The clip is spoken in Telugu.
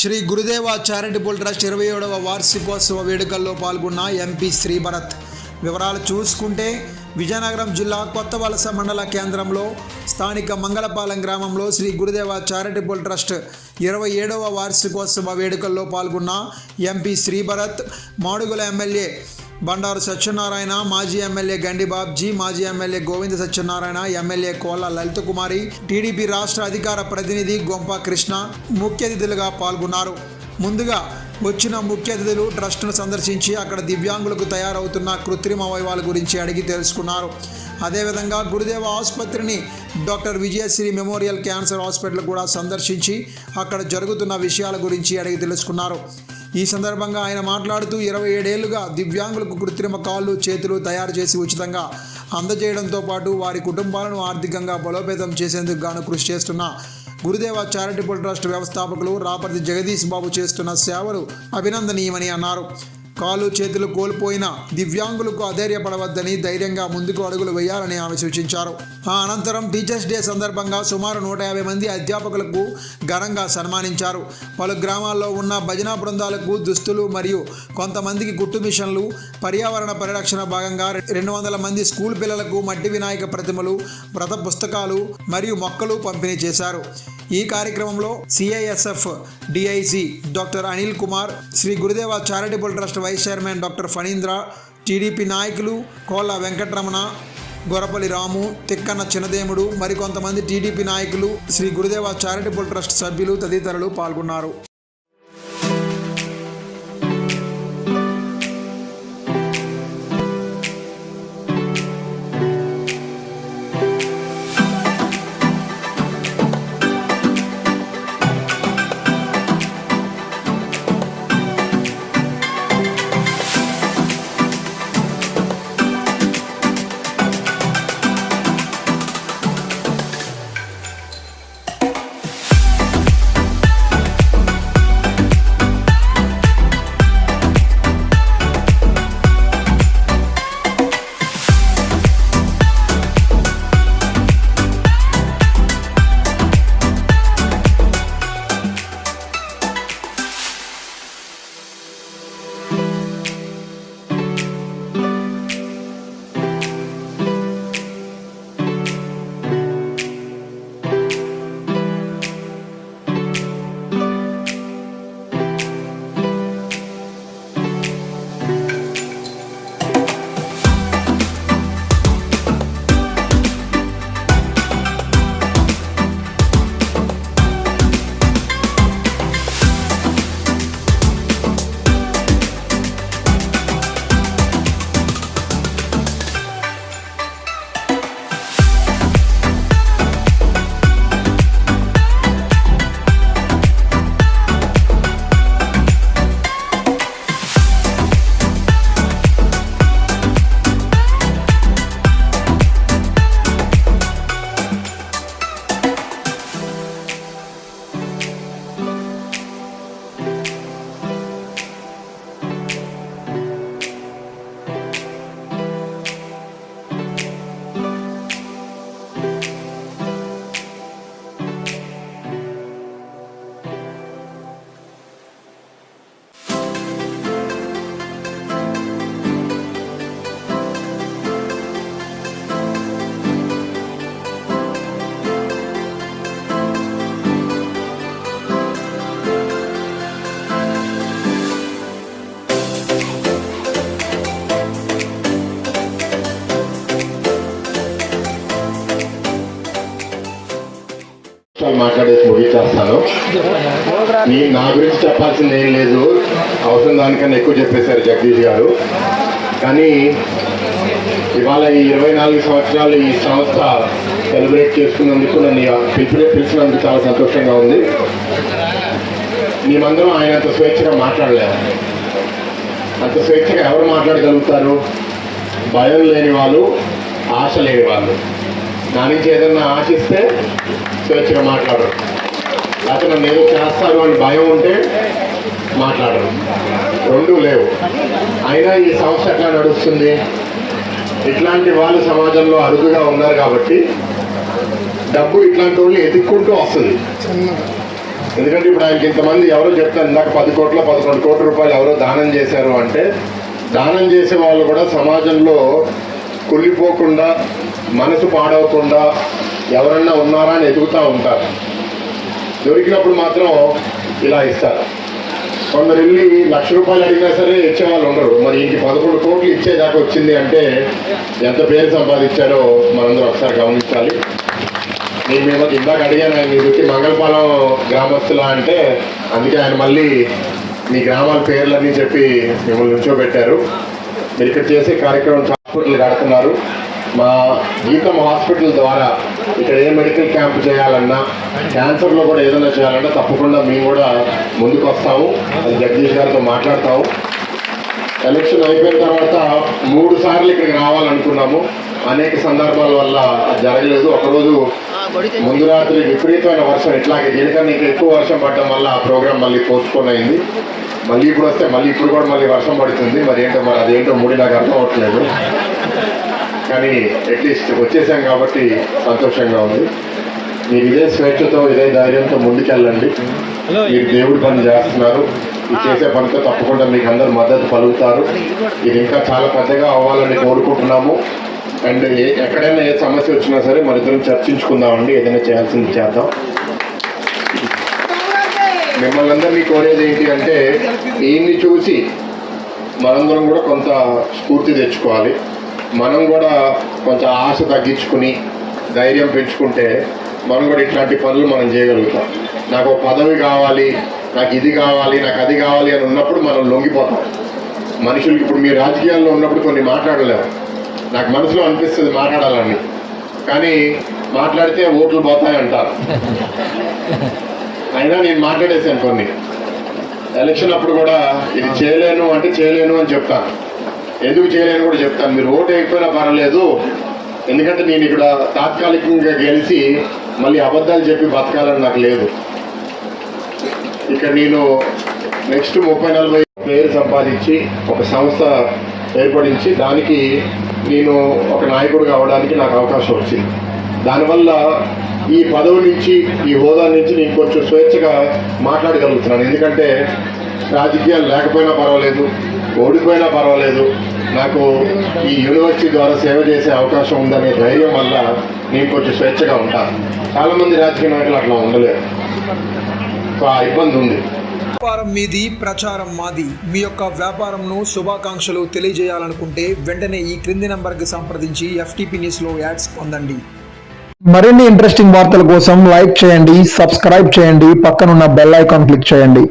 శ్రీ గురుదేవ చారిటబుల్ ట్రస్ట్ ఇరవై ఏడవ వార్షికోత్సవ వేడుకల్లో పాల్గొన్న ఎంపీ శ్రీభరత్ వివరాలు చూసుకుంటే విజయనగరం జిల్లా కొత్త వలస మండల కేంద్రంలో స్థానిక మంగళపాలెం గ్రామంలో శ్రీ గురుదేవ చారిటబుల్ ట్రస్ట్ ఇరవై ఏడవ వార్షికోత్సవ వేడుకల్లో పాల్గొన్న ఎంపీ శ్రీభరత్ మాడుగుల ఎమ్మెల్యే బండారు సత్యనారాయణ మాజీ ఎమ్మెల్యే గండి బాబ్జీ మాజీ ఎమ్మెల్యే గోవింద సత్యనారాయణ ఎమ్మెల్యే కోళ్ళ లలిత కుమారి టీడీపీ రాష్ట్ర అధికార ప్రతినిధి గొంప కృష్ణ ముఖ్య అతిథులుగా పాల్గొన్నారు. ముందుగా వచ్చిన ముఖ్య అతిథులు ట్రస్ట్ను సందర్శించి అక్కడ దివ్యాంగులకు తయారవుతున్న కృత్రిమ అవయవాల గురించి అడిగి తెలుసుకున్నారు. అదేవిధంగా గురుదేవ ఆసుపత్రిని doctor Vijayasri memorial cancer hospital కూడా సందర్శించి అక్కడ జరుగుతున్న విషయాల గురించి అడిగి తెలుసుకున్నారు. ఈ సందర్భంగా ఆయన మాట్లాడుతూ ఇరవై ఏడేళ్ళుగా దివ్యాంగులకు కృత్రిమ కాళ్ళు చేతులు తయారు చేసి ఉచితంగా అందజేయడంతో పాటు వారి కుటుంబాలను ఆర్థికంగా బలోపేతం చేసేందుకు గాను కృషి చేస్తున్న గురుదేవ చారిటబుల్ ట్రస్ట్ వ్యవస్థాపకులు రాపర్తి జగదీష్ బాబు చేస్తున్న సేవలు అభినందనీయమని అన్నారు. కాలు చేతులు కోల్పోయిన దివ్యాంగులకు అధైర్యపడవద్దని ధైర్యంగా ముందుకు అడుగులు వేయాలని ఆమె సూచించారు. ఆ అనంతరం టీచర్స్ డే సందర్భంగా సుమారు నూట యాభై మంది అధ్యాపకులకు ఘనంగా సన్మానించారు. పలు గ్రామాల్లో ఉన్న భజనా బృందాలకు దుస్తులు మరియు కొంతమందికి గుట్టు మిషన్లు పర్యావరణ పరిరక్షణ భాగంగా రెండు వందల మంది స్కూల్ పిల్లలకు మట్టి వినాయక ప్రతిమలు వ్రత పుస్తకాలు మరియు మొక్కలు పంపిణీ చేశారు. ఈ కార్యక్రమంలో CISF DIC doctor Anil Kumar Shri Gurudeva charitable trust vice chairman doctor Phanindra TDP నాయకులు కోళ్ళ వెంకటరమణ గొరపల్లి రాము తిక్కన్న చిన్నదేముడు మరికొంతమంది టీడీపీ నాయకులు శ్రీ గురుదేవ చారిటబుల్ ట్రస్ట్ సభ్యులు తదితరులు పాల్గొన్నారు. మాట్లాడేసి ముగించేస్తాను నీ నా గురించి చెప్పాల్సింది ఏం లేదు. అవసరం దానికన్నా ఎక్కువ చెప్పేశారు జగదీష్ గారు. కానీ ఇవాళ ఈ ఇరవై నాలుగు సంవత్సరాలు ఈ సంస్థ సెలబ్రేట్ చేసుకున్నందుకు నన్ను పిలిపి పిలిచినందుకు చాలా సంతోషంగా ఉంది. మేమందరం ఆయన అంత స్వేచ్ఛగా మాట్లాడలేము. అంత స్వేచ్ఛగా ఎవరు మాట్లాడగలుగుతారు? భయం లేని వాళ్ళు ఆశ లేని వాళ్ళు. నా నుంచి ఏదన్నా ఆశిస్తే స్వేచ్ఛగా మాట్లాడరు. లేకపోతే నన్ను ఏదో చేస్తారు అని భయం ఉంటే మాట్లాడరు. రెండు లేవు. అయినా ఈ సంస్థ ఎట్లా నడుస్తుంది? ఇట్లాంటి వాళ్ళు సమాజంలో అరుదుగా ఉన్నారు కాబట్టి డబ్బు ఇట్లాంటి వాళ్ళు ఎదుక్కుంటూ వస్తుంది. ఎందుకంటే ఇప్పుడు ఆయనకి ఇంతమంది ఎవరో చెప్తారు ఇందాక పది కోట్ల పదకొండు కోట్ల రూపాయలు ఎవరో దానం చేశారు అంటే దానం చేసే వాళ్ళు కూడా సమాజంలో కుళ్ళిపోకుండా మనసు పాడవకుండా ఎవరన్నా ఉన్నారా అని ఎదుగుతూ ఉంటారు. దొరికినప్పుడు మాత్రం ఇలా ఇస్తారు. కొందరు వెళ్ళి లక్ష రూపాయలు అడిగినా సరే ఇచ్చే వాళ్ళు ఉండరు. మరి ఇంటి పదకొండు కోట్లు ఇచ్చేదాకా వచ్చింది అంటే ఎంత పేరు సంపాదించారో మనందరూ ఒకసారి గమనించాలి. నేను మేము ఇందాక అడిగాను ఆయన మీ మంగళపాలెం గ్రామస్తులా అంటే అందుకే ఆయన మళ్ళీ మీ గ్రామాల పేర్లన్నీ చెప్పి మిమ్మల్ని నుంచోబెట్టారు. మీరు ఇక్కడ చేసే కార్యక్రమం హాస్పిటల్ కడుతున్నారు. మా గీతం హాస్పిటల్ ద్వారా ఇక్కడ ఏ మెడికల్ క్యాంప్ చేయాలన్నా క్యాన్సర్లో కూడా ఏదైనా చేయాలన్నా తప్పకుండా మేము కూడా ముందుకు వస్తాము. అది జగదీష్ గారితో మాట్లాడతాము. ఎలక్షన్ అయిపోయిన తర్వాత మూడు సార్లు ఇక్కడికి రావాలనుకున్నాము. అనేక సందర్భాల వల్ల జరగలేదు. ఒకరోజు ముందు రాత్రి విపరీతమైన వర్షం ఇట్లాగే దీనికన్నా ఇంకా ఎక్కువ వర్షం పడడం వల్ల ఆ ప్రోగ్రామ్ మళ్ళీ పోస్ట్పోన్ అయింది. మళ్ళీ ఇప్పుడు వస్తే మళ్ళీ ఇప్పుడు కూడా మళ్ళీ వర్షం పడుతుంది. మరి ఏంటో మరి అదేంటో ముడి నాకు అర్థం అవట్లేదు కానీ అట్లీస్ట్ వచ్చేసాం కాబట్టి సంతోషంగా ఉంది. మీరు ఇదే స్వేచ్ఛతో ఇదే ధైర్యంతో ముందుకెళ్ళండి. మీరు దేవుడి పని చేస్తున్నారు. చేసే పనితో తప్పకుండా మీకు అందరు మద్దతు పలుకుతారు. ఇది ఇంకా చాలా పెద్దగా అవ్వాలని కోరుకుంటున్నాము. అండ్ ఏ ఎక్కడైనా ఏ సమస్య వచ్చినా సరే మన ఇద్దరం చర్చించుకుందామండి. ఏదైనా చేయాల్సింది చేద్దాం. మిమ్మల్ని అందరినీ కోరేది ఏంటి అంటే ఈయన్ని చూసి మనందరం కూడా కొంత స్ఫూర్తి తెచ్చుకోవాలి. మనం కూడా కొంచెం ఆశ తగ్గించుకుని ధైర్యం పెంచుకుంటే మనం కూడా ఇట్లాంటి పనులు మనం చేయగలుగుతాం. నాకు పదవి కావాలి నాకు ఇది కావాలి నాకు అది కావాలి అని ఉన్నప్పుడు మనం లొంగిపోతాం. మనుషులకి ఇప్పుడు మీ రాజకీయాల్లో ఉన్నప్పుడు కొన్ని మాట్లాడలేము నాకు మనసులో అనిపిస్తుంది మాట్లాడాలని. కానీ మాట్లాడితే ఓట్లు పోతాయి అంటారు అయినా నేను మాట్లాడేసాను కొన్ని. ఎలక్షన్ అప్పుడు కూడా ఇది చేయలేను అంటే చేయలేను అని చెప్తాను. ఎందుకు చేయలేని కూడా చెప్తాను. మీరు ఓటు అయిపోయినా పర్వాలేదు. ఎందుకంటే నేను ఇక్కడ తాత్కాలికంగా గెలిచి మళ్ళీ అబద్ధాలు చెప్పి బతకాలని నాకు లేదు. ఇక్కడ నేను నెక్స్ట్ ముప్పై నలభై పేరు సంపాదించి ఒక సంస్థ ఏర్పడించి దానికి నేను ఒక నాయకుడు కావడానికి నాకు అవకాశం వచ్చింది. దానివల్ల ఈ పదవి నుంచి ఈ హోదా నుంచి నేను కొంచెం స్వేచ్ఛగా మాట్లాడగలుగుతున్నాను. ఎందుకంటే రాజకీయాలు లేకపోయినా పర్వాలేదు. ఓడిపోయినా పర్వాలేదు. నాకు ఈ యూనివర్సిటీ ద్వారా సేవ చేసే అవకాశం ఉందనే ధైర్యం వల్ల నేను కొంచెం స్వేచ్ఛగా ఉంటాను. చాలామంది రాజకీయ నాయకులు అట్లా ఉండలేరు. సో ఆ ఇబ్బంది ఉంది. వ్యాపారం మీది ప్రచారం మాది. మీ యొక్క వ్యాపారంను శుభాకాంక్షలు తెలియజేయాలనుకుంటే వెంటనే ఈ క్రింది నంబర్కి సంప్రదించి ఎఫ్టీపీ న్యూస్లో యాడ్స్ పొందండి. మరిన్ని ఇంట్రెస్టింగ్ వార్తల కోసం లైక్ చేయండి సబ్స్క్రైబ్ చేయండి పక్కనున్న బెల్ ఐకాన్ క్లిక్ చేయండి.